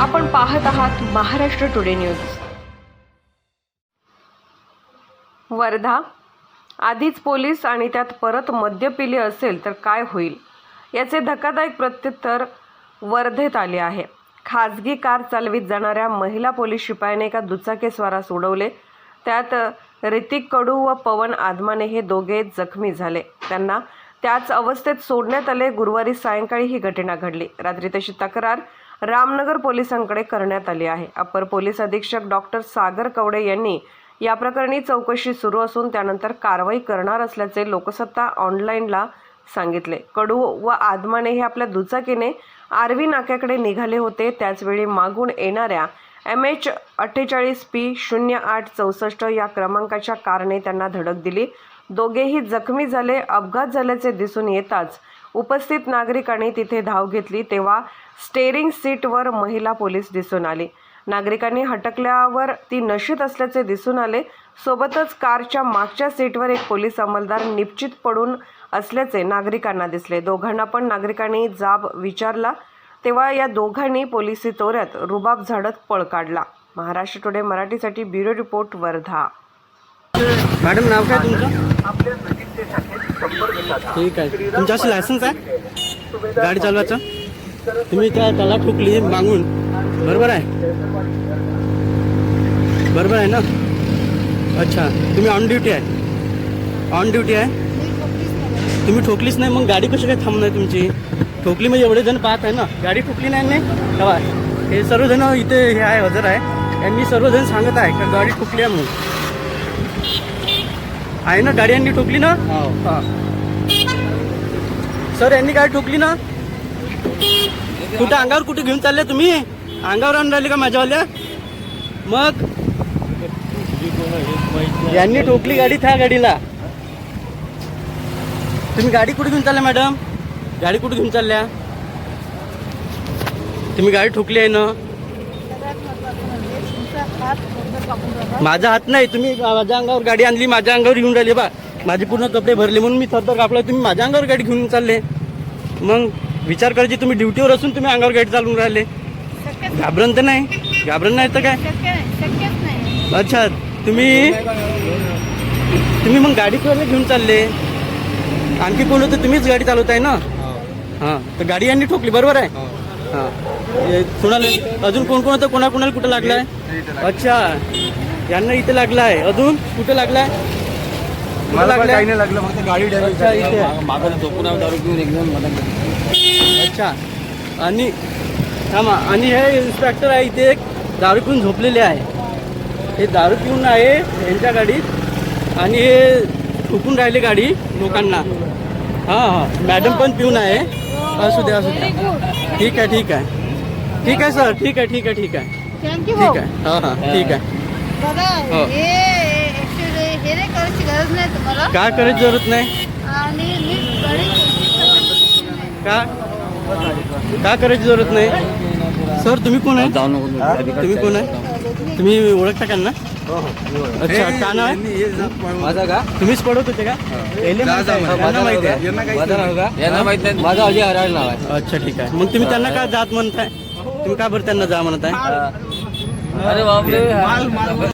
आपण पाहत आहात महाराष्ट्र टुडे न्यूज. वर्धा आधीच पोलीस आणि त्यात परत मद्य पिले असेल तर काय होईल? याचे धक्कादायक प्रत्युत्तर वर्धेत आले आहे. खाजगी कार चालवित जाणाऱ्या महिला पोलीस शिपायाने एका दुचाकीस्वारास उडवले. त्यात ऋतिक कडू व पवन आदमाने हे दोघे जखमी झाले. त्यांना त्याच अवस्थेत सोडण्यात आले. गुरुवारी सायंकाळी ही घटना घडली. रात्री तशी तक्रार रामनगर पोलिसांकडे करण्यात आली आहे. अपर पोलीस अधीक्षक डॉक्टर सागर कवडे यांनी या प्रकरणी चौकशी सुरू असून त्यानंतर कारवाई करणार असल्याचे लोकसत्ता ऑनलाईनला सांगितले. कडू व आदमाने हे आपल्या दुचाकीने आर्वी नाक्याकडे निघाले होते. त्याचवेळी मागून येणाऱ्या एम एच अठ्ठेचाळीस पी शून्य आठ चौसष्ट या क्रमांकाच्या कारने त्यांना धडक दिली. दोघेही जखमी झाले अपघात झाल्याचे दिसून येताच उपस्थित नागरिकांनी तिथे धाव घेतली तेव्हा स्टेअरिंग सीटवर महिला पोलीस दिसून आली. नागरिकांनी हटकल्यावर ती नशीत असल्याचे दिसून आले. सोबतच कारच्या मागच्या सीटवर एक पोलीस अंमलदार निश्चित पडून असल्याचे नागरिकांना दिसले. दोघांना पण नागरिकांनी जाब विचारला. तेव्हा या दोघांनी पोलिसी तोऱ्यात रुबाब झाडत पळ काढला. महाराष्ट्र टुडे मराठीसाठी ब्युरो रिपोर्ट वर्धा. मॅडम नाव काय तुमचं? ठीक आहे. तुमच्या अशी लायसन्स आहे? गाडी चालवायचं? तुम्ही त्या त्याला ठोकली मागून. बरोबर आहे? बरोबर आहे ना? अच्छा. तुम्ही ऑन ड्युटी आहे. ऑन ड्युटी आहे? तुम्ही ठोकलीच नाही मग गाडी कशी काय थांबणार तुमची? ठोकली म्हणजे एवढे जण पाहत आहे ना? गाडी ठोकली नाही नाही तेव्हा हे सर्वजण इथे हे आहे हजर आहे. यांनी सर्वजण सांगत आहे का गाडी ठोकली आहे म्हणून? आहे ना गाडी यांनी ठोकली ना? हा. सर यांनी गाडी ठोकली ना? कुठे अंगावर कुठे घेऊन चालले तुम्ही? अंगावर आणून राहिले का माझ्यावाल्या? मग? यांनी ठोकली गाडी त्या गाडीला. तुम्ही गाडी कुठे घेऊन चालल्या मॅडम? गाडी कुठे घेऊन चालल्या? तुम्ही गाडी ठोकली आहे ना? माझा हात नाही तुम्ही माझ्या अंगावर गाडी आणली माझ्या अंगावर घेऊन राहिले बा. माझे पूर्ण कपडे भरले म्हणून मी थरथर कापला तुम्ही माझ्या अंगावर गाडी घेऊन चालले. मग विचार करायची तुम्ही ड्युटीवर असून तुम्ही अंगावर गाडी चालवून राहिले. घाबरण तर नाही? घाबरण नाही तर काय? अच्छा तुम्ही तुम्ही मग गाडी कोणाला घेऊन चालले? आणखी कोण होतं? तुम्हीच गाडी चालवताय ना? हां. तर गाडी यांनी ठोकली बरोबर आहे? हां. हे कुणाला अजून कोण कोण होतं? कोणा कोणाला कुठं लागलाय? अच्छा. यांना इथे लागलाय. अजून कुठे लागलाय? कुठं लागलं फक्त गाडी अच्छा, इथे. मागं झोपून दारू पिऊन एकदम अच्छा. आणि थांबा. आणि हे इन्स्पेक्टर आहे इथे एक दारू पिऊन झोपलेले आहे. हे दारू पिऊन आहे यांच्या गाडीत. आणि हे ठोकून राहिले गाडी लोकांना. हां हां. मॅडम पण पिऊन आहे. असू द्या असू द्या ठीक आहे ठीक आहे. ठीक आहे सर ठीक आहे ठीक आहे ठीक आहे. थँक्यू ठीक आहे. हां हां. ठीक आहे. हो. हे हे नाही करायची गरज नाही तुम्हाला. काय करायची जरूरत नाही? आणि. का? का करायची जरूरत नाही? सर तुम्ही कोण आहे? जाऊ नको तुम्ही कोण आहे? तुम्ही ओळखता का ना अच्छा का नाव आहे माझा का? तुम्हीच पडवत होते का? याले माहीत आहे, यांना माहीत आहे. माझं नाव का यांना माहीत नाही. माझं अजय हराळ नाव आहे. अच्छा ठीक आहे. मग तुम्ही त्यांना का जात म्हणताय? तुम्ही का बरं त्यांना जा म्हणताय? अरे बापरे.